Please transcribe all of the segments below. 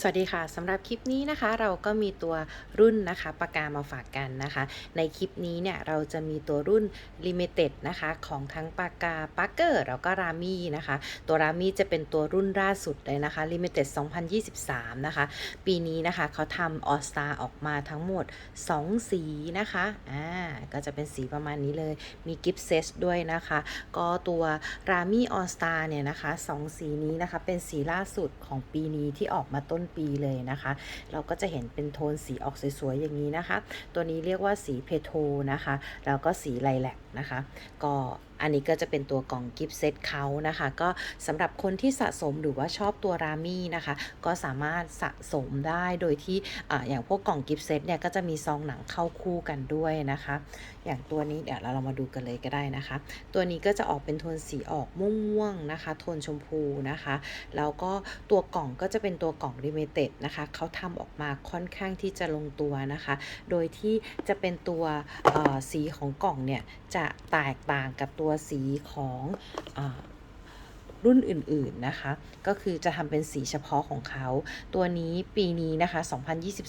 สวัสดีค่ะสำหรับคลิปนี้นะคะ เราก็มีตัวรุ่นนะคะปากกามาฝากกันนะคะ ในคลิปนี้เนี่ยเราจะมีตัวรุ่น Limited นะคะของทั้งปากกาปาร์เกอร์แล้วก็รามี่นะคะ ตัวรามี่จะเป็นตัวรุ่นล่าสุดเลยนะคะ Limited 2023 นะคะ ปีนี้นะคะเขาทำ All Star ออกมาทั้งหมด 2 สีนะคะอ่าก็จะเป็นสีประมาณนี้เลยมีกิฟต์เซตด้วยนะคะ ก็ตัวรามี่ออสตาเนี่ยนะคะสองสีนี้นะคะเป็นสีล่าสุดของปีนี้ที่ออกมาต้นปีเลยนะคะ เราก็จะเห็นเป็นโทนสีออกสวยๆอย่างนี้นะคะ ตัวนี้เรียกว่าสีเพโทนะคะ แล้วก็สีไลแลกนะคะ ก็ อันนี้ก็จะเป็นตัวกล่องกิฟต์เซตเขานะคะ ก็สำหรับคนที่สะสมหรือว่าชอบตัวรามี่นะคะ ก็สามารถสะสมได้โดยที่ออย่างพวกกล่องกิฟต์เซตเนี่ยก็จะมีซองหนังเข้าคู่กันด้วยนะคะ อย่างตัวนี้เดี๋ยวเราเรามาดูกันเลยก็ได้นะคะ ตัวนี้ก็จะออกเป็นโทนสีออกม่วงๆนะคะ โทนชมพูนะคะแล้วก็ตัวกล่องก็จะเป็นตัวกล่อง limited นะคะเขาทำออกมาค่อนข้างที่จะลงตัวนะคะ โดยที่จะเป็นตัวสีของกล่องเนี่ย จะแตกต่างกับตัวสีของอ รุ่นอื่นๆนะคะ ก็คือจะทำเป็นสีเฉพาะของเขา ตัวนี้ปีนี้นะคะ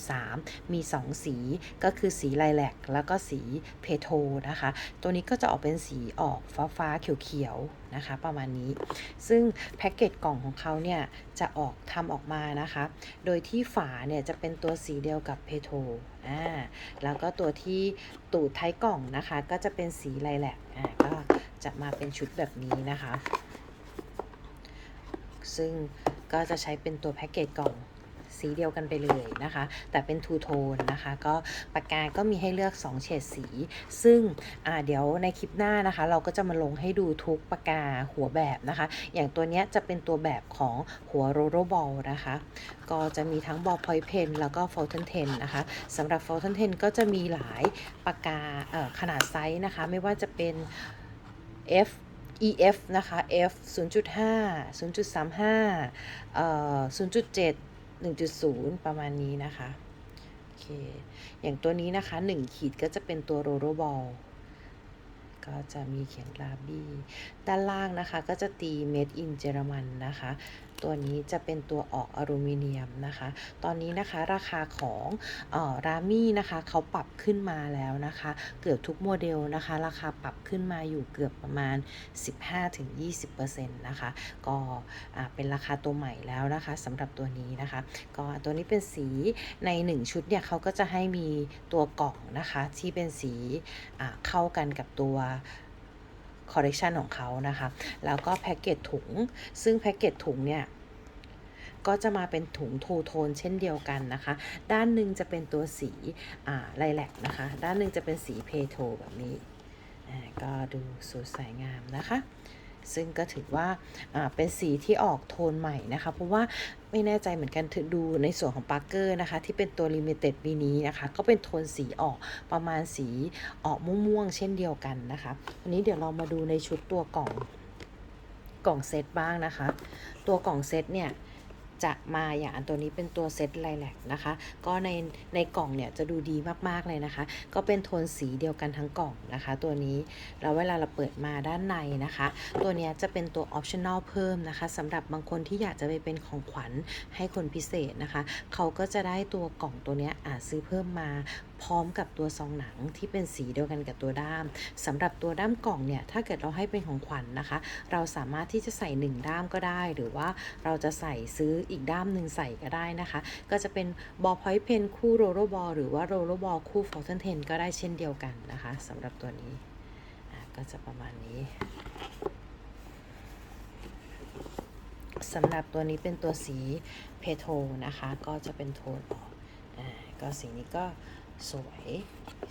2023 มี 2 สีก็คือสีไลแลกแล้วก็สีเพโทนะคะ ตัวนี้ก็จะออกเป็นสีออกฟ้าฟ้าๆเขียวๆนะคะ ประมาณนี้ ซึ่งแพ็กเกจกล่องของเขาเนี่ย จะออกทำออกมานะคะ โดยที่ฝาเนี่ยจะเป็นตัวสีเดียวกับเพโทอ่าแล้วก็ตัวที่ตูดท้ายกล่องนะคะ ก็จะเป็นสีไลแลกอ่าก็จะมาเป็นชุดแบบนี้นะคะ ซึ่งก็จะใช้เป็นตัวแพ็กเกจกล่องสีเดียวกันไปเลยนะคะ แต่เป็นทูโทนนะคะ ก็ปากกาก็มีให้เลือก 2 เฉดสี ซึ่งเดี๋ยวในคลิปหน้านะคะ เราก็จะมาลงให้ดูทุกปากกาหัวแบบนะคะ อย่างตัวเนี้ยจะเป็นตัวแบบของหัวโรโรบอลนะคะ ก็จะมีทั้งบอลพอยเพนแล้วก็โฟล t ทนนะคะสำหรับโฟล t ทนก็จะมีหลายปากกาขนาดไซส์นะคะ ไม่ว่าจะเป็น F EF นะคะ F 0.5 0.35เอ่อ0.7 1.0 ประมาณนี้นะคะโอเคอย่างตัวนี้นะคะ 1 ขีดก็จะเป็นตัวโรโรบอลก็จะมีเขียนลาบี้ ด้านล่างนะคะก็จะตีเม d e in เยอรมันนะคะ ตัวนี้จะเป็นตัวออกอลูมิเนียมนะคะ ตอนนี้นะคะราคาของออรามี่นะคะเขาปรับขึ้นมาแล้วนะคะ เกือบทุกโมเดลนะคะ ราคาปรับขึ้นมาอยู่เกือบประมาณ 15-20%นะคะ ก็เป็นราคาตัวใหม่แล้วนะคะสำหรับตัวนี้นะคะ ก็ตัวนี้เป็นสีใน 1 ชุดเนี่ยเขาก็จะให้มีตัวกล่องนะคะที่เป็นสีเข้ากันกับตัว คอร์เรคชันของเขานะคะ แล้วก็แพ็กเกจถุง ซึ่งแพ็กเกจถุงเนี่ย ก็จะมาเป็นถุงทูโทนเช่นเดียวกันนะคะ ด้านหนึ่งจะเป็นตัวสีอ่าไลแลกนะคะ ด้านหนึ่งจะเป็นสีเพโทแบบนี้ก็ดูสวยสวยงามนะคะ ซึ่งก็ถือว่าเป็นสีที่ออกโทนใหม่นะคะ เพราะว่าไม่แน่ใจเหมือนกันถดูในส่วนของปาร์เกอร์นะคะ ที่เป็นตัวลิมิเต็ดปีนี้นะคะ ก็เป็นโทนสีออกประมาณสีออกม่วงๆเช่นเดียวกันนะคะวันนี้เดี๋ยวเรามาดูในชุดตัวกล่องกล่องเซตบ้างนะคะ ตัวกล่องเซตเนี่ย จะมาอย่างอันตัวนี้เป็นตัวเซตไลแลกนะคะ ก็ในในกล่องเนี่ยจะดูดีมากๆเลยนะคะ ก็เป็นโทนสีเดียวกันทั้งกล่องนะคะ ตัวนี้แล้วเวลาเราเปิดมาด้านในนะคะ ตัวเนี้ยจะเป็นตัวออปชั่นอลเพิ่มนะคะสำหรับบางคนที่อยากจะไปเป็นของขวัญให้คนพิเศษนะคะ เขาก็จะได้ตัวกล่องตัวเนี้ยอาจซื้อเพิ่มมา พร้อมกับตัวซองหนังที่เป็นสีเดียวกันกับตัวด้ามสำหรับตัวด้ามกล่องเนี่ยถ้าเกิดเราให้เป็นของขวัญนะคะ เราสามารถที่จะใส่หนึ่งด้ามก็ได้ หรือว่าเราจะใส่ซื้ออีกด้ามหนึ่งใส่ก็ได้นะคะ ก็จะเป็นบอลพอยต์เพนคู่โรโรบอลหรือว่าโรโรบอลคู่ฟอลเทนเทนก็ได้เช่นเดียวกันนะคะสำหรับตัวนี้ก็จะประมาณนี้สำหรับตัวนี้เป็นตัวสีเพโทนะคะ ก็จะเป็นโทนออกอ่าก็สีนี้ก็ สวย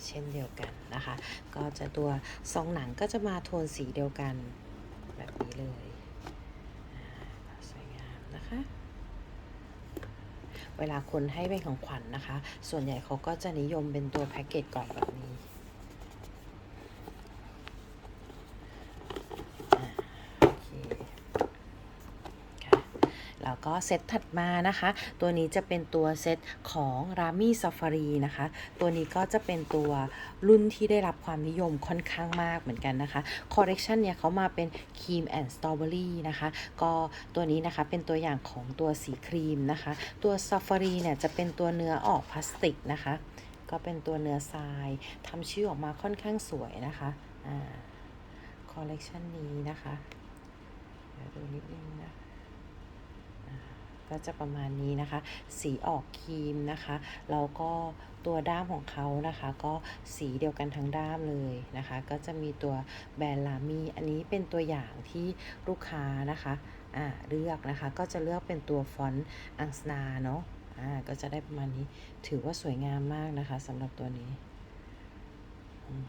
เช่นเดียวกันนะคะ ก็จะตัวซองหนังก็จะมาโทนสีเดียวกันแบบนี้เลยสวยงามนะคะ เวลาคนให้เป็นของขวัญนะคะ ส่วนใหญ่เขาก็จะนิยมเป็นตัวแพ็กเกจกล่องแบบนี้อ่าโอเคค่ะแล้ว ก็เซตถัดมานะคะ ตัวนี้จะเป็นตัวเซตของ Rami Safari นะคะ ตัวนี้ก็จะเป็นตัวรุ่นที่ได้รับความนิยมค่อนข้างมากเหมือนกันนะคะคอ l เล t ชันเนี่ยเขามาเป็นครีมแอนด์สตรอเบอรี่นะคะ ก็ตัวนี้นะคะเป็นตัวอย่างของตัวสีครีมนะคะ ตัว Safari เนี่ยจะเป็นตัวเนื้อออกพลาสติกนะคะ ก็เป็นตัวเนื้อทรายทำชื่อออกมาค่อนข้างสวยนะคะอ่าคอลเลกชันนี้นะคะ เดี๋ยวดูนิดนึงนะ ก็จะประมาณนี้นะคะ สีออกครีมนะคะแล้วก็ตัวด้ามของเขานะคะ ก็สีเดียวกันทั้งด้ามเลยนะคะ ก็จะมีตัวแบรนด์ลามีอันนี้เป็นตัวอย่างที่ลูกค้านะคะอ่าเลือกนะคะ ก็จะเลือกเป็นตัวฟอนต์อังสนาเนาะอ่าก็จะได้ประมาณนี้ถือว่าสวยงามมากนะคะสำหรับตัวนี้อืม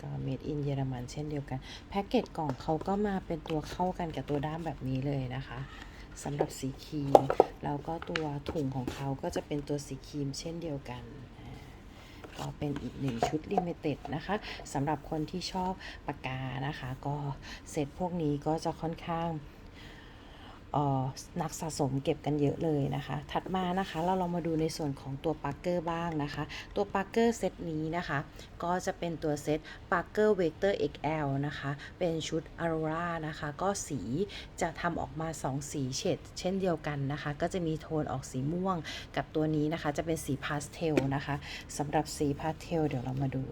ก็ made in เยอรมันเช่นเดียวกัน แพ็กเกจกล่องเขาก็มาเป็นตัวเข้ากันกับตัวด้ามแบบนี้เลยนะคะ สำหรับสีครีม แล้วก็ตัวถุงของเขาก็จะเป็นตัวสีครีมเช่นเดียวกัน ก็เป็นอีกหนึ่งชุดลิมิเต็ดนะคะสำหรับคนที่ชอบปากกานะคะ ก็เซตพวกนี้ก็จะค่อนข้าง นักสะสมเก็บกันเยอะเลยนะคะ ถัดมานะคะเราลองมาดูในส่วนของตัวปาร์เกอร์บ้างนะคะ ตัวปาร์เกอร์เซตนี้นะคะ ก็จะเป็นตัวเซต Parker Vector XL นะคะ เป็นชุด Aurora นะคะ ก็สีจะทำออกมา 2 สีเฉดเช่นเดียวกันนะคะ ก็จะมีโทนออกสีม่วงกับตัวนี้นะคะ จะเป็นสีพาสเทลนะคะสำหรับสีพาสเทลเดี๋ยวเรามาดู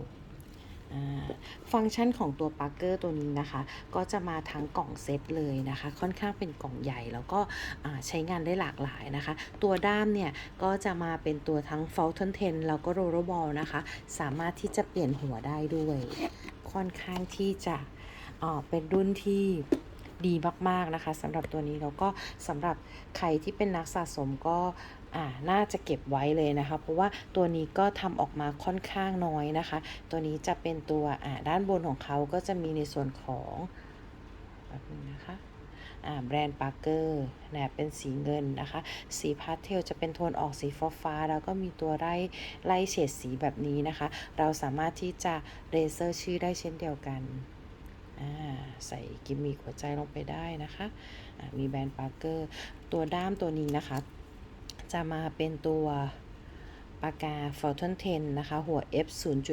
ฟังก์ชันของตัว Parker ตัวนี้นะคะ ก็จะมาทั้งกล่องเซตเลยนะคะ ค่อนข้างเป็นกล่องใหญ่แล้วก็ใช้งานได้หลากหลายนะคะ ตัวด้ามเนี่ย ก็จะมาเป็นตัวทั้ง Fountain Pen แล้วก็ Roller Ball นะคะ สามารถที่จะเปลี่ยนหัวได้ด้วย ค่อนข้างที่จะเอ่อเป็นรุ่นที่ดีมาก ๆ นะคะสำหรับตัวนี้แล้วก็สำหรับใครที่เป็นนักสะสมก็ อ่าน่าจะเก็บไว้เลยนะคะ เพราะว่าตัวนี้ก็ทำออกมาค่อนข้างน้อยนะคะ ตัวนี้จะเป็นตัวอ่าด้านบนของเขาก็จะมีในส่วนของแบบนึงนะคะแบรนด์ปาร์เกอร์นะเป็นสีเงินนะคะ สีพาสเทลจะเป็นโทนออกสีฟ้าฟ้าแล้วก็มีตัวไล่ไล่เฉดสีแบบนี้นะคะ เราสามารถที่จะเรเซอร์ชื่อได้เช่นเดียวกันใส่กิมมิคหัวใจลงไปได้นะคะ มีแบรนด์ปาร์เกอร์ตัวด้ามตัวนี้นะคะ จะมาเป็นตัวปากกา Fountain 10 นะคะ หัว F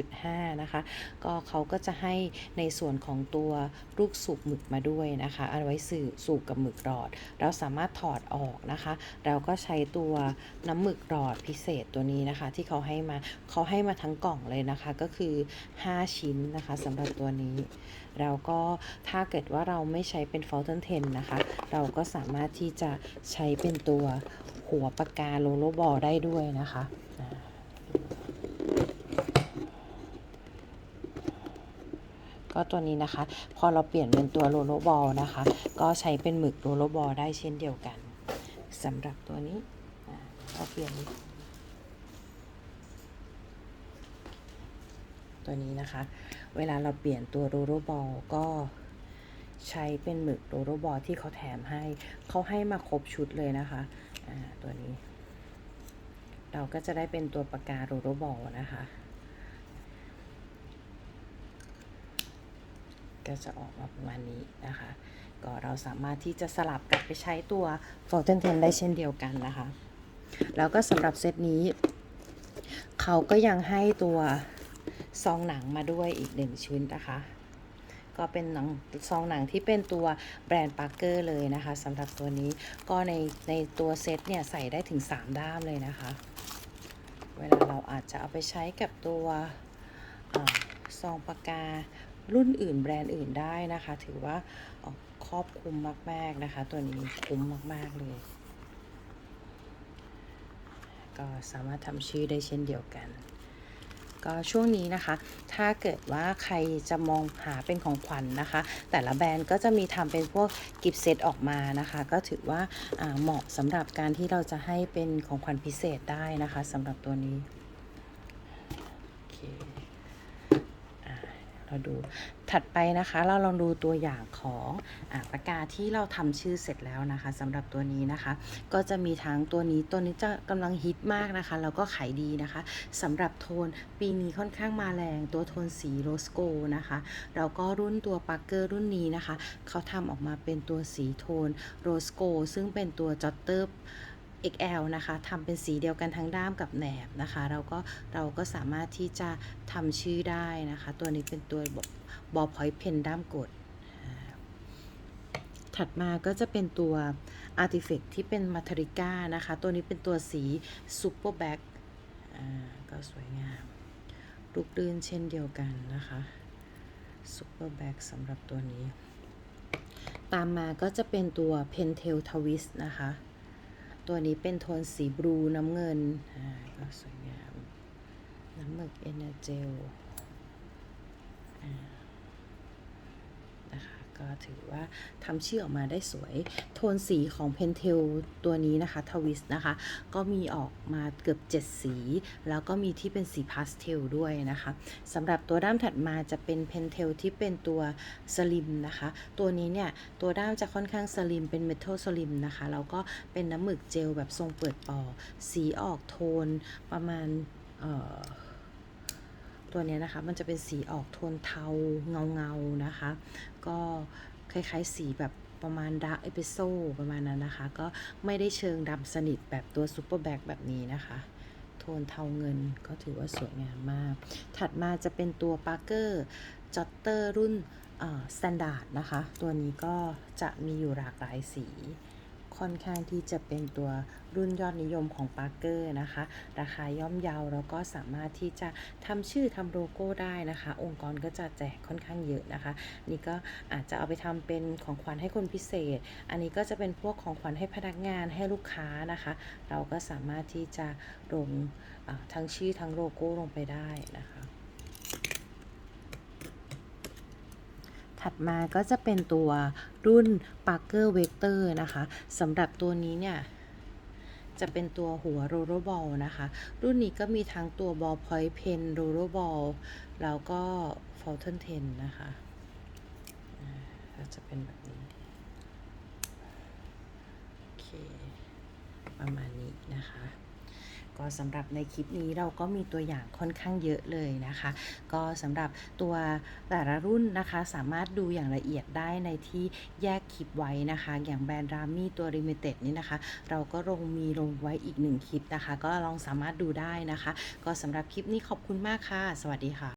0.5 นะคะ ก็เขาก็จะให้ในส่วนของตัวลูกสูบหมึกมาด้วยนะคะเอาไว้สื่อสูบกับหมึกหลอด เราสามารถถอดออกนะคะ เราก็ใช้ตัวน้ำหมึกหลอดพิเศษตัวนี้นะคะ ที่เขาให้มาเขาให้มาทั้งกล่องเลยนะคะ ก็คือ 5 ชิ้นนะคะสำหรับตัวนี้ เราก็ถ้าเกิดว่าเราไม่ใช้เป็น Fountain 10 นะคะ เราก็สามารถที่จะใช้เป็นตัว หัวปากกาโลโลบอลได้ด้วยนะคะก็ตัวนี้นะคะ พอเราเปลี่ยนเป็นตัวโลโลบอลนะคะ ก็ใช้เป็นหมึกโลโลบอลได้เช่นเดียวกันสำหรับตัวนี้เราเปลี่ยน ตัวนี้นะคะ เวลาเราเปลี่ยนตัวโรโรบอลก็ใช้เป็นหมึกโรโรบอลที่เขาแถมให้ เขาให้มาครบชุดเลยนะคะ ตัวนี้ เราก็จะได้เป็นตัวปากกาโรโรบอลนะคะ ก็จะออกมาประมาณนี้นะคะ ก็เราสามารถที่จะสลับกลับไปใช้ตัว Fountain Pen ได้เช่นเดียวกันนะคะ แล้วก็สำหรับเซตนี้ เขาก็ยังให้ตัวซองหนังมาด้วยอีกหนึ่งชิ้นนะคะ ก็เป็นหนังซองหนังที่เป็นตัวแบรนด์ปาร์เกอร์เลยนะคะสำหรับตัวนี้ก็ในในตัวเซตเนี่ยใส่ได้ถึง 3 ด้ามเลยนะคะ เวลาเราอาจจะเอาไปใช้กับตัวอซองปากการุ่นอื่นแบรนด์อื่นได้นะคะ ถือว่าครอบคลุมมาก ๆ นะคะ ตัวนี้คุ้มมาก ๆ เลย ก็สามารถทำชื่อได้เช่นเดียวกัน ก็ช่วงนี้นะคะ ถ้าเกิดว่าใครจะมองหาเป็นของขวัญนนะคะ แต่ละแบรนด์ก็จะมีทำเป็นพวกกิฟต์เซตออกมานะคะ ก็ถือว่าเหมาะสำหรับการที่เราจะให้เป็นของขวัญพิเศษได้นะคะสำหรับตัวนี้เราดู ถัดไปนะคะเราลองดูตัวอย่างของอปากกาที่เราทำชื่อเสร็จแล้วนะคะสำหรับตัวนี้นะคะ ก็จะมีทั้งตัวนี้ตัวนี้จะกำลังฮิตมากนะคะแล้วก็ขายดีนะคะสำหรับโทนปีนี้ค่อนข้างมาแรงตัวโทนสีโรสโกนะคะแล้วก็รุ่นตัวปาร์เกอร์รุ่นนี้นะคะเขาทำออกมาเป็นตัวสีโทนโรสโกซึ่งเป็นตัวจอตเตอร์ XL นะคะทำเป็นสีเดียวกันทั้งด้ามกับแหนบนะคะเราก็เราก็สามารถที่จะทำชื่อได้นะคะ ตัวนี้เป็นตัวบอลพอยต์เพนด้ามกด ถัดมาก็จะเป็นตัว Artifact ที่เป็นมาทริก้านะคะ ตัวนี้เป็นตัวสีซูเปอร์แบ็กก็สวยงามลูกลื่นเช่นเดียวกันนะคะซูเปอร์แบ็กสำหรับตัวนี้ ตามมาก็จะเป็นตัว Pentel Twist นะคะ ตัวนี้เป็นโทนสีบลูน้ำเงิน อ่า ก็สวยงาม น้ำหมึกเอเนเจลนะคะ ก็ถือว่าทำชื่อออกมาได้สวย โทนสีของ Pentel ตัวนี้นะคะทวิสนะคะ ก็มีออกมาเกือบ 7 สี แล้วก็มีที่เป็นสีพาสเทลด้วยนะคะสำหรับตัวด้ามถัดมาจะเป็น Pentel ที่เป็นตัวสลิมนะคะ ตัวนี้เนี่ย ตัวด้ามจะค่อนข้างสลิมเป็นเมทัลสลิมนะคะ แล้วก็เป็นน้ำหมึกเจลแบบทรงเปิดปอ สีออกโทนประมาณเตัวนี้นะคะ มันจะเป็นสีออกโทนเทาเงาเงาๆนะคะ ก็คล้ายๆสีแบบประมาณดาร์กเอพิโซประมาณนั้นนะคะ ก็ไม่ได้เชิงดำสนิทแบบตัวซูเปอร์แบ็กแบบนี้นะคะโทนเทาเงินก็ถือว่าสวยงามมาก ถัดมาจะเป็นตัวปาร์เกอร์จอตเตอร์รุ่นสแตนดาร์ดนะคะ ตัวนี้ก็จะมีอยู่หลากหลายสี ค่อนข้างที่จะเป็นตัวรุ่นยอดนิยมของปาร์เกอร์นะคะ ราคาย่อมเยาแล้วก็สามารถที่จะทำชื่อทำโลโก้ได้นะคะ องค์กรก็จะแจกค่อนข้างเยอะนะคะ นี่ก็อาจจะเอาไปทำเป็นของขวัญให้คนพิเศษ อันนี้ก็จะเป็นพวกของขวัญให้พนักงานให้ลูกค้านะคะ เราก็สามารถที่จะลงทั้งชื่อทั้งโลโก้ลงไปได้นะคะ ถัดมาก็จะเป็นตัวรุ่น Parker Vector นะคะสำหรับตัวนี้เนี่ยจะเป็นตัวหัวโรโรบอลนะคะ รุ่นนี้ก็มีทั้งตัวบอลพอยต์เพนโรโรบอลแล้วก็ฟอลเทนเทนนะคะก็จะเป็นแบบนี้ โอเค ประมาณนี้นะคะ ก็สำหรับในคลิปนี้เราก็มีตัวอย่างค่อนข้างเยอะเลยนะคะ ก็สำหรับตัวแต่ละรุ่นนะคะสามารถดูอย่างละเอียดได้ในที่แยกคลิปไว้นะคะ อย่างแบรนด์รามี่ตัวริมิเต็ดนี่นะคะ เราก็ลงมีลงไว้อีกหนึ่งคลิปนะคะ ก็ลองสามารถดูได้นะคะ ก็สำหรับคลิปนี้ขอบคุณมากค่ะ สวัสดีค่ะ